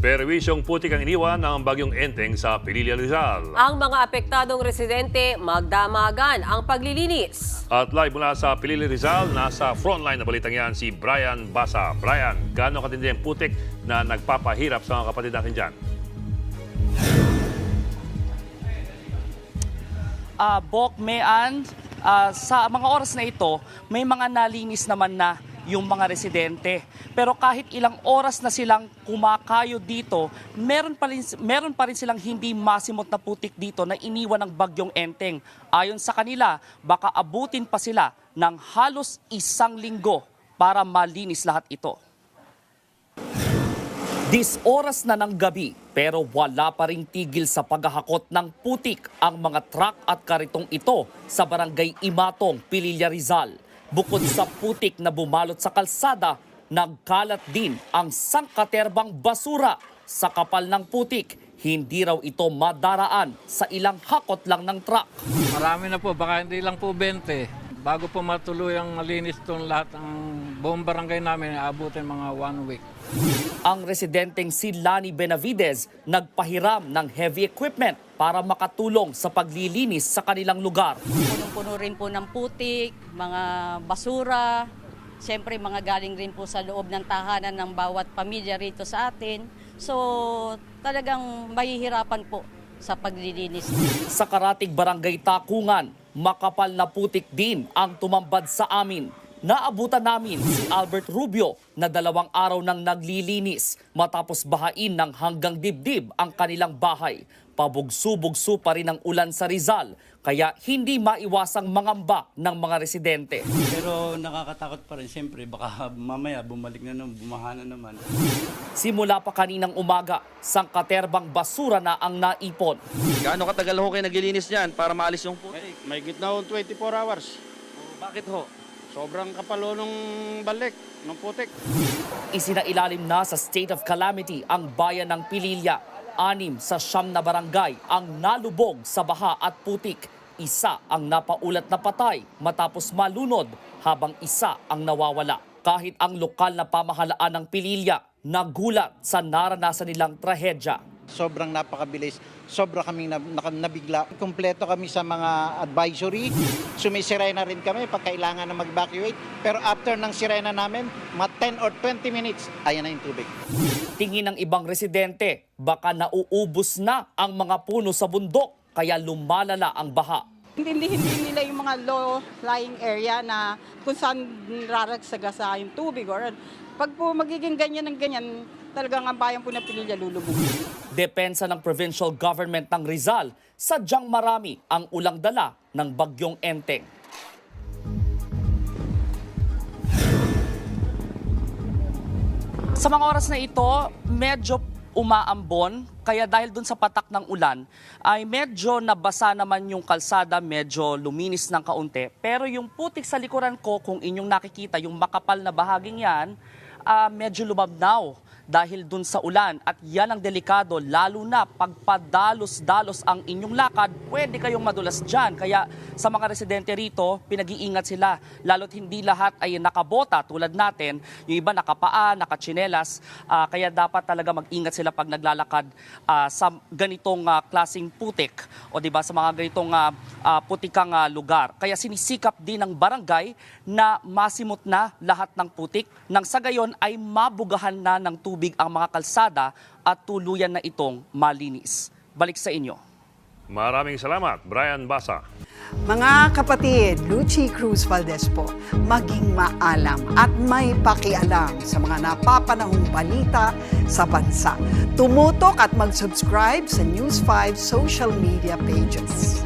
Perwisyong putik ang iniwan ng bagyong Enteng sa Pililla Rizal. Ang mga apektadong residente magdamagan ang paglilinis. At live mula sa Pilili Rizal, nasa frontline na balitang yan si Brian Basa. Brian, gaano katindi ang putik na nagpapahirap sa mga kapatid natin dyan? uh, Bok Mean, ah, sa mga oras na ito, may mga nalinis naman na yung mga residente. Pero kahit ilang oras na silang kumakayo dito, meron pa rin, meron pa rin silang hindi masimot na putik dito na iniwan ng bagyong Enteng. Ayon sa kanila, baka abutin pa sila ng halos isang linggo para malinis lahat ito. Dis oras na ng gabi pero wala pa ring tigil sa paghahakot ng putik ang mga truck at karitong ito sa barangay Imatong, Pililla Rizal. Bukod sa putik na bumalot sa kalsada, nagkalat din ang sangkaterbang basura sa kapal ng putik. Hindi raw ito madaraan sa ilang hakot lang ng truck. Marami na po, baka hindi lang po 20. Bago po matuloy ang malinis itong lahat ng buong barangay namin, abutin mga one week. Ang residenteng si Lani Benavides nagpahiram ng heavy equipment para makatulong sa paglilinis sa kanilang lugar. Punong-puno rin po ng putik, mga basura, siyempre mga galing rin po sa loob ng tahanan ng bawat pamilya rito sa atin. So talagang mahihirapan po sa paglilinis. Sa Karatig Barangay Takungan, makapal na putik din ang tumambad sa amin. Naabutan namin si Albert Rubio na dalawang araw nang naglilinis matapos bahain ng hanggang dibdib ang kanilang bahay. Pabugso-bugso pa rin ang ulan sa Rizal kaya hindi maiwasang mangamba ng mga residente. Pero nakakatakot pa rin siyempre baka mamaya bumalik na naman, bumaha na naman. Simula pa kaninang umaga, sangkaterbang basura na ang naipon. Gaano katagal ho kayo naglilinis niyan para maalis yung putik? May gitna ho 24 hours. Bakit ho? Sobrang kapalo nung balik, ng putik. Isinailalim na sa state of calamity ang bayan ng Pililya. Anim sa siyam na barangay ang nalubog sa baha at putik. Isa ang napaulat na patay matapos malunod habang isa ang nawawala. Kahit ang lokal na pamahalaan ng Pililya nagulat sa naranasan nilang trahedya. Sobrang napakabilis. Sobra kaming nabigla. Kompleto kami sa mga advisory. Sumisirena rin kami pag kailangan na mag-evacuate. Pero after ng sirena namin, mga 10 or 20 minutes, ayan na yung tubig. Tingin ng ibang residente, baka nauubos na ang mga puno sa bundok kaya lumalala ang baha. Hindi, hindi nila yung mga low-lying area na kung saan raragsagasa yung tubig. Or, pag po magiging ganyan ng ganyan, talagang ang bayan po na Pililla lulubog. Depensa ng provincial government ng Rizal, sadyang marami ang ulang dala ng bagyong Enteng. Sa mga oras na ito, medyo umaambon, kaya dahil dun sa patak ng ulan, ay medyo nabasa naman yung kalsada, medyo luminis ng kaunti. Pero yung putik sa likuran ko, kung inyong nakikita, yung makapal na bahaging yan, ah, medyo lumabnaw dahil dun sa ulan. At yan ang delikado, lalo na pagpadalos-dalos ang inyong lakad, pwede kayong madulas dyan. Kaya sa mga residente rito, pinag-iingat sila. Lalo't hindi lahat ay nakabota tulad natin. Yung iba nakapaa, nakachinelas. Ah, kaya dapat talaga mag-ingat sila pag naglalakad ah, sa ganitong ah, klasing putik o di ba sa mga ganitong ah, ah, putikang ah, lugar. Kaya sinisikap din ng barangay na masimot na lahat ng putik nang sa gayon ay mabugahan na ng tubig ang mga kalsada at tuluyan na itong malinis. Balik sa inyo. Maraming salamat, Brian Basa. Mga kapatid, Lucy Cruz Valdez po, maging maalam at may pakialam sa mga napapanahong balita sa bansa. Tumutok at mag-subscribe sa News 5 social media pages.